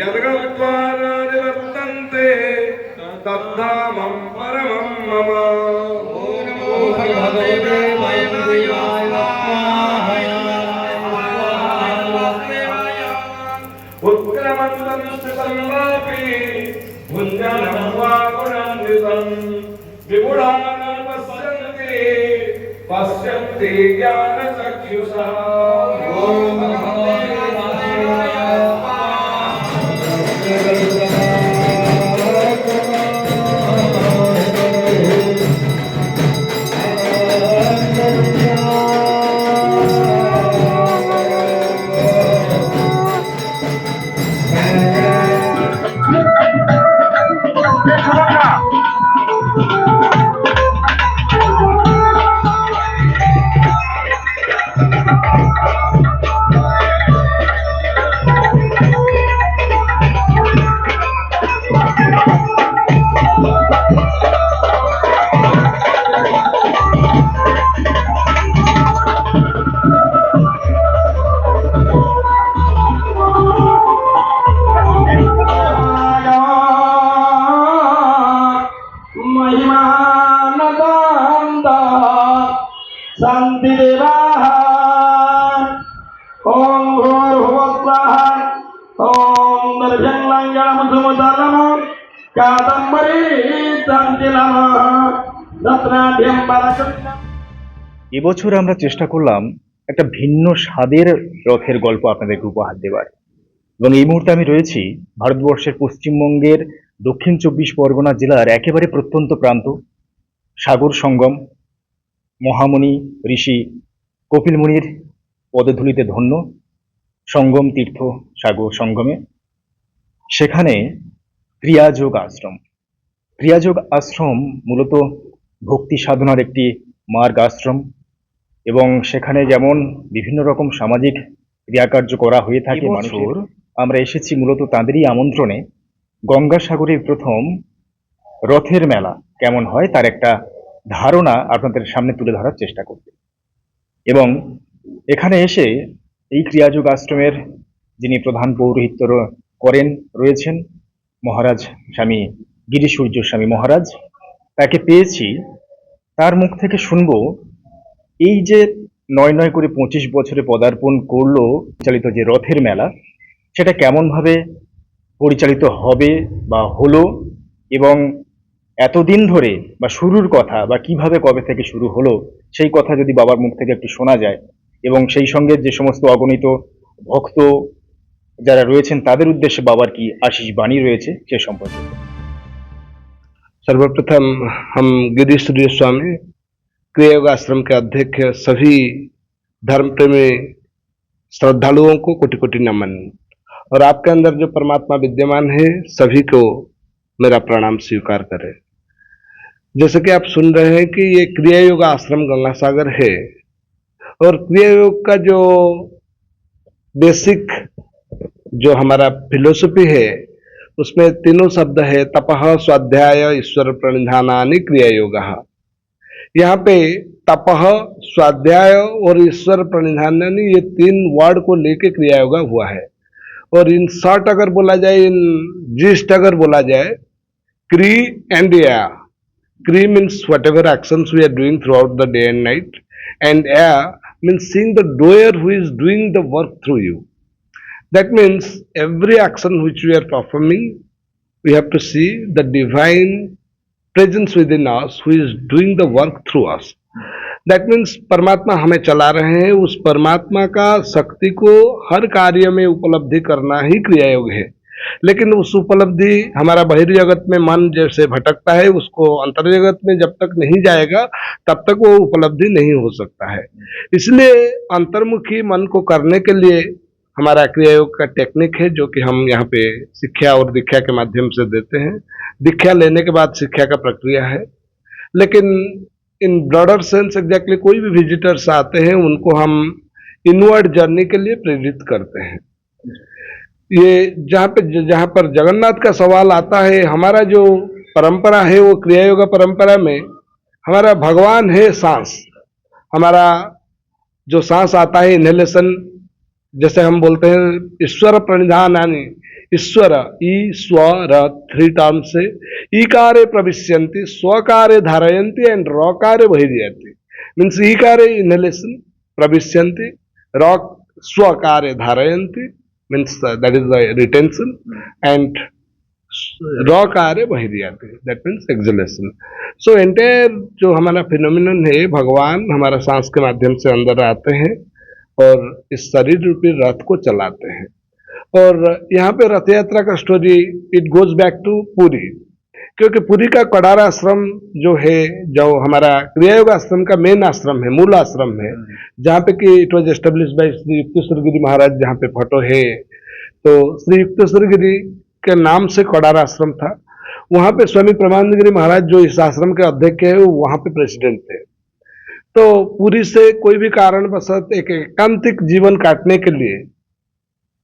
यद्गत्वानिवर्तन्ते तद्धामं परमं मम उत्क्रमन्तं वापि भुञ्जनं वा गुणान्वितं विगुणान् पश्यन्ति पश्यन्ति ज्ञानचक्षुषा महिमानदान्त এবছর আমরা চেষ্টা করলাম একটা ভিন্ন স্বাদের রথের গল্প আপনাদেরকে উপহার দেওয়ার। এবং এই মুহূর্তে আমি রয়েছি ভারতবর্ষের পশ্চিমবঙ্গের দক্ষিণ চব্বিশ পরগনা জেলার একেবারে প্রত্যন্ত প্রান্ত, সাগর সঙ্গম, মহামণি, ঋষি কপিল মুনির পদধূলিতে ধন্য, সঙ্গম তীর্থ সাগর সঙ্গমে। সেখানে ক্রিয়াযোগ আশ্রম। ক্রিয়াযোগ আশ্রম মূলত ভক্তি সাধনার একটি মার্গ আশ্রম এবং সেখানে যেমন বিভিন্ন রকম সামাজিক ক্রিয়াকার্য করা হয়ে থাকে মানুষের আমরা এসেছি মূলত তাঁদেরই আমন্ত্রণে গঙ্গাসাগরের প্রথম রথের মেলা। কেমন হয় তার একটা ধারণা আপনাদের সামনে তুলে ধরার চেষ্টা করতে এবং এখানে এসে এই ক্রিয়াযোগ আশ্রমের যিনি প্রধান পৌরোহিত্য করেন, রয়েছেন মহারাজ স্বামী গিরি সূর্য স্বামী মহারাজ। তাকে পেয়েছি। তার মুখ থেকে শুনব, এই যে নয় নয় করে পঁচিশ বছরে পদার্পণ করল চালিত যে রথের মেলা, সেটা কেমনভাবে পরিচালিত হবে বা হলো এবং এতদিন ধরে বা শুরুর কথা বা কীভাবে কবে থেকে শুরু হলো, সেই কথা যদি বাবার মুখ থেকে একটু শোনা যায় এবং সেই সঙ্গে যে সমস্ত অগণিত ভক্ত যারা রয়েছেন তাদের উদ্দেশ্যে বাবার কি আশিস বাণী রয়েছে সে সম্পর্কে सर्वप्रथम हम गिरीश सूर्य स्वामी क्रियायोग आश्रम के अध्यक्ष सभी धर्म प्रेमी श्रद्धालुओं को कोटि कोटि नमन और आपके अंदर जो परमात्मा विद्यमान है सभी को मेरा प्रणाम स्वीकार करें जैसे कि आप सुन रहे हैं कि ये क्रिया योग आश्रम गंगासागर है और क्रिया योग का जो बेसिक जो हमारा फिलोसफी है, उसमें तीनों शब्द है तपह स्वाध्याय, ईश्वर प्रणिधानानि क्रिया योग यहाँ पे तपह स्वाध्याय और ईश्वर प्रणिधानानि, ये तीन वर्ड को लेके क्रिया योगा हुआ है। और इन शॉर्ट अगर बोला जाए, इन जिस्ट अगर बोला जाए, क्री एंड या। क्री means whatever actions we doing throughout the day and night and air means seeing the doer who is doing the work through you that means every action which we are performing, we have to see the divine presence within us who is doing the work through us. That means परमात्मा हमें चला रहे हैं उस परमात्मा का शक्ति को हर कार्य में उपलब्धि करना ही क्रिया योग है लेकिन उस उपलब्धि हमारा बहिर्जगत में मन जैसे भटकता है उसको अंतर जगत में जब तक नहीं जाएगा तब तक वो उपलब्धि नहीं हो सकता है इसलिए अंतर्मुखी मन को करने के लिए हमारा क्रिया योग का टेक्निक है, जो कि हम यहाँ पे शिक्षा और दीक्षा के माध्यम से देते हैं। दीक्षा लेने के बाद शिक्षा का प्रक्रिया है। लेकिन इन ब्रॉडर सेंस एग्जैक्टली कोई भी विजिटर्स आते हैं, उनको हम इनवर्ड जर्नी के लिए प्रेरित करते हैं। ये जहाँ पे, जहाँ पर जगन्नाथ का सवाल आता है, हमारा जो परंपरा है, वो क्रिया योग परंपरा में, हमारा भगवान है सांस। हमारा जो सांस आता है इनहेलेशन जैसे हम बोलते हैं, ईश्वर प्रणिधानानि, ईश्वर, ई ईश्वर थ्री टर्म से ईकारे प्रविश्यन्ति स्वकारे धारयन्ति एंड रकारे बहिर्यन्ति मीन्स ईकारे इनहेलेशन प्रविश्यन्ति रॉक स्वकारे धारयंती means that is the retention and रकारे बहिर्यन्ति that means exhalation so entire जो हमारा फिनोमिनन है, भगवान हमारा सांस के माध्यम से अंदर आते हैं। और इस शरीर रूपी रथ को चलाते हैं। और यहाँ पे रथ यात्रा का story it goes back to Puri क्योंकि पुरी का कड़ारा आश्रम जो है, जो हमारा क्रियायोग आश्रम का मेन आश्रम है, मूल आश्रम है, जहाँ पे कि it was establish by Shri Yukteshwar Giri Maharaj जहाँ पे फ़ोटो है। तो श्री युक्तेश्वर गिरी के नाम से कड़ारा आश्रम था। वहाँ पे स्वामी प्रमानंद गिरी महाराज जो इस आश्रम के अध्यक्ष है, वो वहाँ पे प्रेसिडेंट थे। तो पूरी से कोई भी कारणवशत एक एकांतिक जीवन काटने के लिए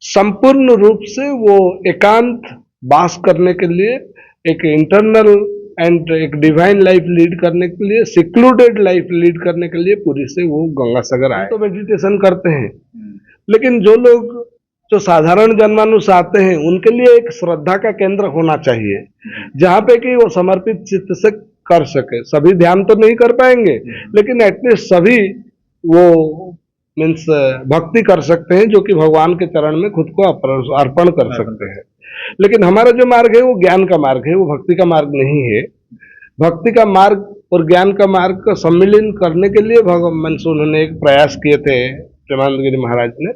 संपूर्ण रूप से वो एकांत वास करने के लिए एक इंटरनल एंड एक डिवाइन लाइफ लीड करने के लिए सिक्लूडेड लाइफ लीड करने के लिए पूरी से वो गंगा सागर आए। तो मेडिटेशन करते हैं। लेकिन जो लोग जो साधारण जनमानुष आते हैं उनके लिए एक श्रद्धा का केंद्र होना चाहिए। जहाँ पे कि वो समर्पित चित्त से कर सके। सभी ध्यान तो नहीं कर पाएँगे लेकिन एटलीस्ट सभी वो मीन्स भक्ति कर सकते हैं जो कि भगवान के चरण में खुद को अर्पण कर सकते हैं। लेकिन हमारा जो मार्ग है वो ज्ञान का मार्ग है वो भक्ति का मार्ग नहीं है। भक्ति का मार्ग और ज्ञान का मार्ग का सम्मिलन करने के लिए भगवान उन्होंने एक प्रयास किए थे प्रेमानंद गिरी महाराज ने।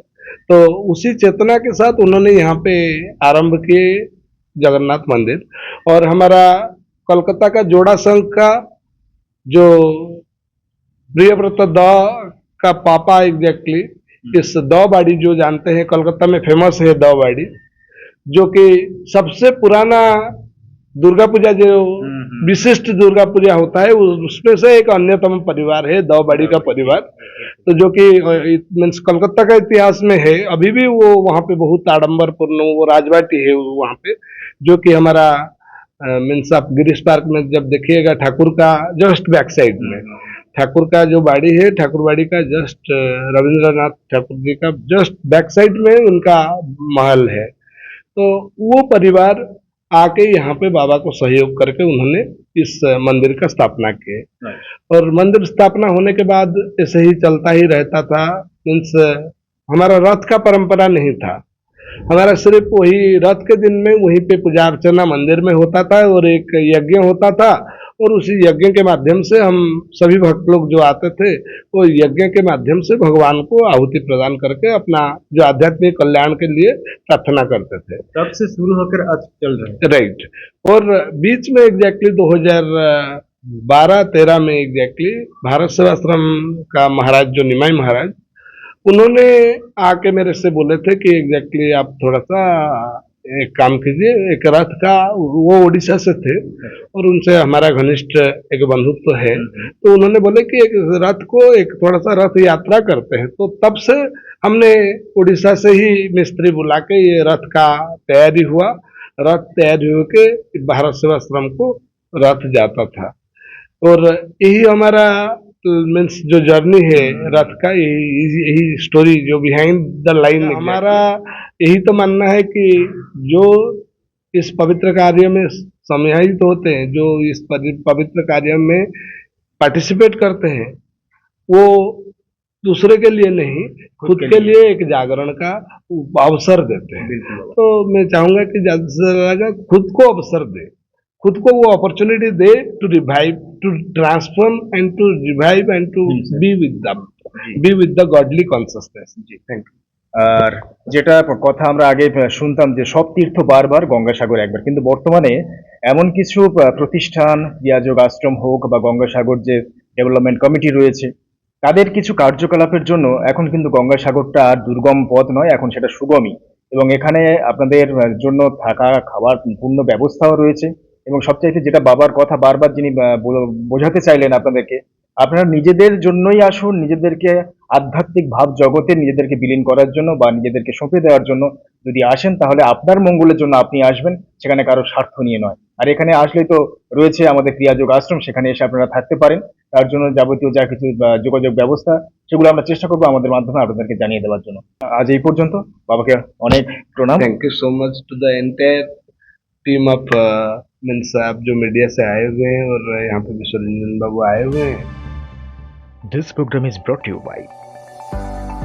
तो उसी चेतना के साथ उन्होंने यहाँ पे आरंभ किए जगन्नाथ मंदिर। और हमारा कोलकाता का जोड़ा संघ का जो प्रियव्रत द का पापा एग्जैक्टली इस दो बाड़ी जो जानते हैं कोलकाता में फ़ेमस है दो बाड़ी जो कि सबसे पुराना दुर्गा पूजा जो विशिष्ट दुर्गा पूजा होता है उसमें से एक अन्यतम परिवार है दो बाड़ी का परिवार। तो जो कि मीन्स कोलकाता का इतिहास में है अभी भी वो वहाँ पे बहुत आडंबर पूर्ण वो राजवाटी है वहाँ पे जो कि हमारा मीन्स आप गिरीश पार्क में जब देखिएगा ठाकुर का जस्ट बैक साइड में ठाकुर का जो बाड़ी है ठाकुर बाड़ी का जस्ट रविंद्रनाथ ठाकुर जी का जस्ट बैक साइड में उनका महल है। तो वो परिवार आके यहाँ पे बाबा को सहयोग करके उन्होंने इस मंदिर का स्थापना किए और मंदिर स्थापना होने के बाद ऐसे ही चलता ही रहता था मीन्स हमारा रथ का परंपरा नहीं था। हमारा सिर्फ़ वही रथ के दिन में वहीं पे पूजा अर्चना मंदिर में होता था और एक यज्ञ होता था और उसी यज्ञ के माध्यम से हम सभी भक्त लोग जो आते थे वो यज्ञ के माध्यम से भगवान को आहुति प्रदान करके अपना जो आध्यात्मिक कल्याण के लिए प्रार्थना करते थे। तब से शुरू होकर आज चल रहे राइट और बीच में एग्जैक्टली 2012 13 में एग्जैक्टली भारत सेवाश्रम का महाराज जो निमाई महाराज उन्होंने आके मेरे से बोले थे कि एग्जैक्टली आप थोड़ा सा एक काम कीजिए, एक रथ का, वो उड़ीसा से थे और उनसे हमारा घनिष्ठ एक बंधुत्व है। तो उन्होंने बोले कि एक रथ को एक थोड़ा सा रथ यात्रा करते हैं। तो तब से हमने उड़ीसा से ही मिस्त्री बुला के ये रथ का तैयारी हुआ। रथ तैयारी होके भारत सेवाश्रम को रथ जाता था। और यही हमारा मीन्स जो जर्नी है रथ का यही यही स्टोरी जो बिहाइंड द लाइन हमारा यही तो मानना है कि जो इस पवित्र कार्य में समाहित होते हैं जो इस पवित्र कार्य में पार्टिसिपेट करते हैं वो दूसरे के लिए नहीं खुद के लिए। एक जागरण का अवसर देते हैं। तो मैं चाहूँगा कि ज़्यादा से ज़्यादा खुद को अवसर दे खुद को वो opportunity they to revive to transform and to revive and to hmm, yes, be with them, be with the godly consciousness. Thank you. আর যেটা কথা আমরা আগে শুনতাম যে সব তীর্থ বারবার গঙ্গাসাগর একবার কিন্তু বর্তমানে এমন কিছু প্রতিষ্ঠান ইয়াযোগ আশ্রম হোক বা গঙ্গাসাগর যে ডেভেলপমেন্ট কমিটি রয়েছে তাদের কিছু কার্যকলাপের জন্য এখন কিন্তু গঙ্গাসাগরটা আর দুর্গম পথ নয় এখন সেটা সুগমই এবং এখানে আপনাদের জন্য থাকা খাবার পূর্ণ ব্যবস্থাও রয়েছে এবং সবচাইতে যেটা বাবার কথা বারবার যিনি বোঝাতে চাইলেন আপনাদেরকে, আপনারা নিজেদের জন্যই আসুন, নিজেদেরকে আধ্যাত্মিক ভাব জগতে নিজেদেরকে বিলীন করার জন্য বা নিজেদেরকে সঁপে দেওয়ার জন্য যদি আসেন, তাহলে আপনার মঙ্গলের জন্য আপনি আসবেন, সেখানে কারও স্বার্থ নিয়ে নয়। আর এখানে আসলেই তো রয়েছে আমাদের ক্রিয়াযোগ আশ্রম, সেখানে এসে আপনারা থাকতে পারেন। তার জন্য যাবতীয় যা কিছু যোগাযোগ ব্যবস্থা, সেগুলো আমরা চেষ্টা করব আমাদের মাধ্যমে আপনাদেরকে জানিয়ে দেওয়ার জন্য। আজ এই পর্যন্ত, বাবাকে অনেক প্রণাম। Thank you so much to the entire team of means आप जो मीडिया से आए हुए हैं और यहाँ पे विश्व रंजन बाबू आए हुए हैं This program is brought to you by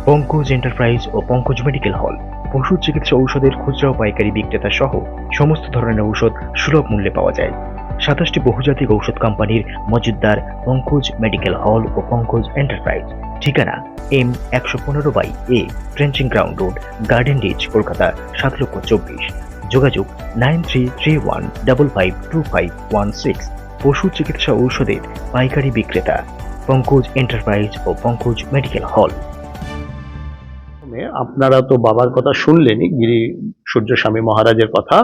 Pankaj enterprise O Pankaj medical hall পশু চিকিৎসা ঔষধের খুচরা ও পাইকারি বিক্রেতা সহ সমস্ত ধরনের ঔষধ সুলভ মূল্যে পাওয়া যায় সাতাশটি বহুজাতিক ঔষধ কোম্পানির মজুদ্দার পঙ্কজ মেডিকেল হল ও পঙ্কজ এন্টারপ্রাইজ ঠিকানা এম একশো পনেরো by A trenching ground road garden reach Kolkata সাত লক্ষ চব্বিশ যোগাযোগ নাইন ওয়ান পশু চিকিৎসা ঔষধের পাইকারি বিক্রেতা, পঙ্কজ এন্টারপ্রাইজ ও পঙ্কজ মেডিকেল হল। আপনারা তো বাবার কথা শুনলেনই, গিরি সূর্য স্বামী মহারাজের কথা।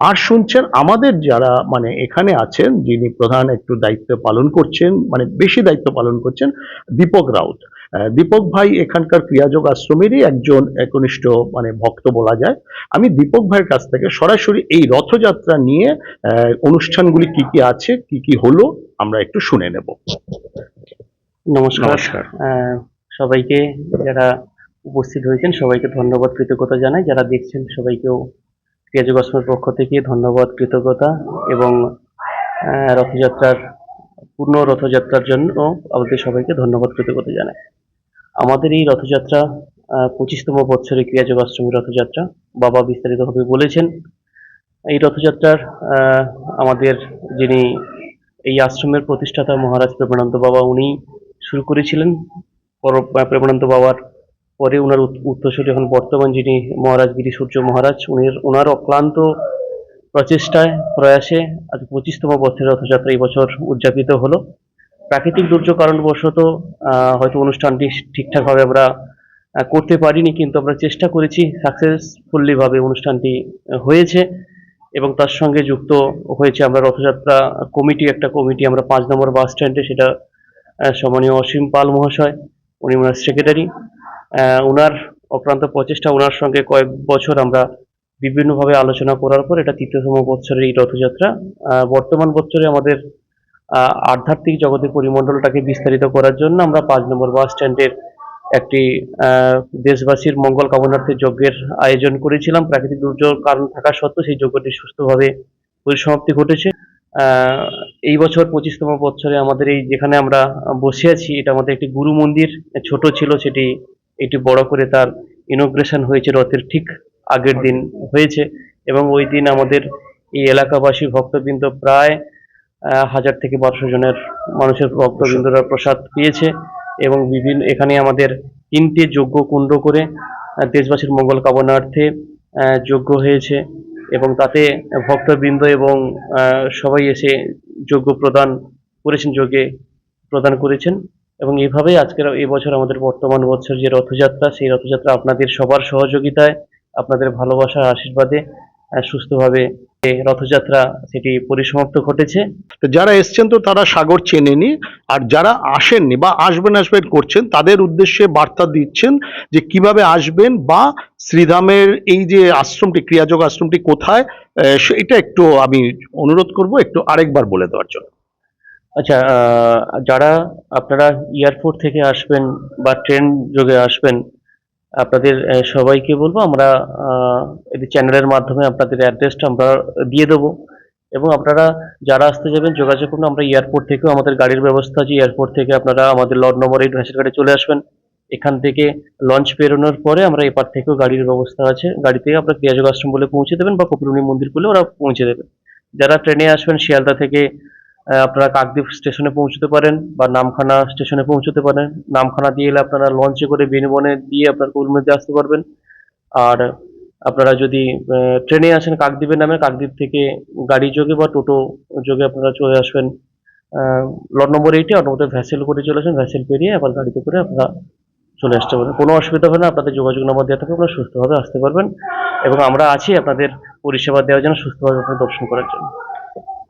আর শুনছেন আমাদের যারা মানে এখানে আছেন, যিনি প্রধান একটু দায়িত্ব পালন করছেন মানে বেশি দায়িত্ব পালন করছেন, দীপক রাউত। দীপক ভাই এখানকার ক্রিয়াযোগ আশ্রমেরই একজন একনিষ্ঠ মানে ভক্ত বলা যায়। আমি দীপক ভাইয়ের কাছ থেকে সরাসরি এই রথযাত্রা নিয়ে অনুষ্ঠানগুলি কি কি আছে কি কি হলো আমরা একটু শুনে নেব। নমস্কার। সবাইকে যারা উপস্থিত হয়েছেন সবাইকে ধন্যবাদ কৃতজ্ঞতা জানাই। যারা দেখছেন সবাইকেও ক্রিয়াযোগ আশ্রমের পক্ষ থেকে ধন্যবাদ কৃতজ্ঞতা এবং আহ, রথযাত্রার পূর্ণ রথযাত্রার জন্য আমাদের সবাইকে ধন্যবাদ কৃতজ্ঞতা জানাই। আমাদের এই রথযাত্রা পঁচিশতম বছরে ক্রিয়াযোগ আশ্রমের রথযাত্রা, বাবা বিস্তারিতভাবে বলেছেন। এই রথযাত্রার আমাদের যিনি এই আশ্রমের প্রতিষ্ঠাতা মহারাজ প্রেমানন্দ বাবা, উনি শুরু করেছিলেন। পর প্রেমানন্দ বাবার পরে ওনার উত- উত্তরসূরি এখন বর্তমান যিনি মহারাজ গিরি সূর্য মহারাজ উনি ওনার অক্লান্ত প্রচেষ্টায়, প্রয়াসে আজ পঁচিশতম বছরের রথযাত্রা এই বছর উদযাপিত হলো। প্রাকৃতিক দুর্যোগ কারণবশত হয়তো অনুষ্ঠানটি ঠিকঠাকভাবে আমরা করতে পারিনি, কিন্তু আমরা চেষ্টা করেছি সাকসেসফুল্লিভাবে অনুষ্ঠানটি হয়েছে এবং তার সঙ্গে যুক্ত হয়েছে আমরা রথযাত্রা কমিটি, একটা কমিটি আমরা পাঁচ নম্বর বাস স্ট্যান্ডে, সেটা সম্মানীয় অসীম পাল মহাশয়, উনি ওনার সেক্রেটারি ওনার অক্লান্ত প্রচেষ্টা ওনার সঙ্গে কয়েক বছর আমরা বিভিন্নভাবে আলোচনা করার পর, এটা তৃতীয়তম বছরের এই রথযাত্রা বর্তমান বছরে আমাদের আধ্যাত্মিক জগতের পরিমণ্ডলটাকে বিস্তারিত করার জন্য আমরা পাঁচ নম্বর বাস স্ট্যান্ডের একটি দেশবাসীর মঙ্গল কামনার্থে যজ্ঞের আয়োজন করেছিলাম। প্রাকৃতিক দুর্যোগ কারণ থাকা সত্ত্বেও সেই যজ্ঞটি সুস্থভাবে পরিসমাপ্তি ঘটেছে। এই বছর পঁচিশতম বছরে আমাদের এই যেখানে আমরা বসে আছি, এটা আমাদের একটি গুরু মন্দির, ছোট ছিল সেটি একটি বড় করে তার ইনোগ্রেশন হয়েছে রথের ঠিক আগের দিন হয়েছে। এবং ওই দিন আমাদের এই এলাকাবাসী ভক্তবৃন্দ প্রায় হাজার থেকে বারোশো জনের মানুষের ভক্ত ভক্তবৃন্দরা প্রসাদ পেয়েছে এবং বিভিন্ন এখানে আমাদের তিনটে যজ্ঞ কুণ্ড করে দেশবাসীর মঙ্গল কামনার্থে যজ্ঞ হয়েছে এবং তাতে ভক্তবৃন্দ এবং সবাই এসে যজ্ঞ প্রদান করেছেন, যজ্ঞে প্রদান করেছেন এবং এইভাবেই আজকের এই বছর আমাদের বর্তমান বছর যে রথযাত্রা, সেই রথযাত্রা আপনাদের সবার সহযোগিতায়, আপনাদের ভালোবাসার আশীর্বাদে সুস্থভাবে রথযাত্রা সেটি পরিসমাপ্ত ঘটেছে। তো যারা এসছেন তো তারা সাগর চেনেনি আর যারা আসেননি বা আসবেন আসবেন করছেন তাদের উদ্দেশ্যে বার্তা দিচ্ছেন যে কীভাবে আসবেন বা শ্রীধামের এই যে আশ্রমটি ক্রিয়াযোগ আশ্রমটি কোথায় সেটা একটু আমি অনুরোধ করব একটু আরেকবার বলে দেওয়ার জন্য। আচ্ছা যারা আপনারা এয়ারপোর্ট থেকে আসবেন বা ট্রেন যোগে আসবেন আপনাদের সবাইকে বলব, আমরা এই চ্যানেলের মাধ্যমে আপনাদের অ্যাড্রেসটা আমরা দিয়ে দেবো। এবং আপনারা যারা আসতে যাবেন, যোগাযোগ করুন, আমরা এয়ারপোর্ট থেকেও আমাদের গাড়ির ব্যবস্থা আছে। এয়ারপোর্ট থেকে আপনারা আমাদের লট নম্বর এইট গাড়ি চলে আসবেন। এখান থেকে লঞ্চ বেরোনোর পরে আমরা এপার থেকেও গাড়ির ব্যবস্থা আছে। গাড়িতে আপনার ক্রিয়াযোগ আশ্রম বলে পৌঁছে দেবেন বা কপিলুনি মন্দির বলে ওরা পৌঁছে দেবে। যারা ট্রেনে আসবেন, শিয়ালদা থেকে আপনারা কাকদ্বীপ স্টেশনে পৌঁছতে পারেন বা নামখানা স্টেশনে পৌঁছতে পারেন। নামখানা দিয়ে এলে আপনারা লঞ্চে করে বেনুবনে দিয়ে আপনার কপিলমুনিতে আসতে পারবেন। আর আপনারা যদি ট্রেনে আসেন কাকদ্বীপের নামে, কাকদ্বীপ থেকে গাড়ি যোগে বা টোটো যোগে আপনারা চলে আসবেন লট নম্বর এইটে অটোমোতে ভ্যাসেল করে চলে আসেন ভ্যাসেল পেরিয়ে আবার গাড়িতে করে আপনারা চলে আসতে পারবেন। কোনো অসুবিধা হবে না, আপনাদের যোগাযোগ নম্বর দেওয়া থাকবে, আপনারা সুস্থভাবে আসতে পারবেন। এবং আমরা আছি আপনাদের পরিষেবা দেওয়ার জন্য সুস্থভাবে আপনার দর্শন করার জন্য।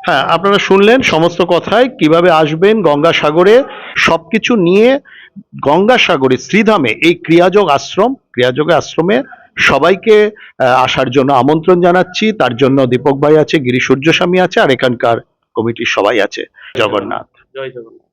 হ্যাঁ আপনারা শুনলেন সমস্ত কথাই কীভাবে আসবেন গঙ্গাসাগরে, সবকিছু নিয়ে গঙ্গাসাগরে, শ্রীধামে এই ক্রিয়াযোগ আশ্রম, ক্রিয়াযোগ আশ্রমে সবাইকে আসার জন্য আমন্ত্রণ জানাচ্ছি। তার জন্য দীপক ভাই আছে গিরি সূর্যস্বামী আছে, আর এখানকার কমিটির সবাই আছে। জগন্নাথ। জয় জগন্নাথ।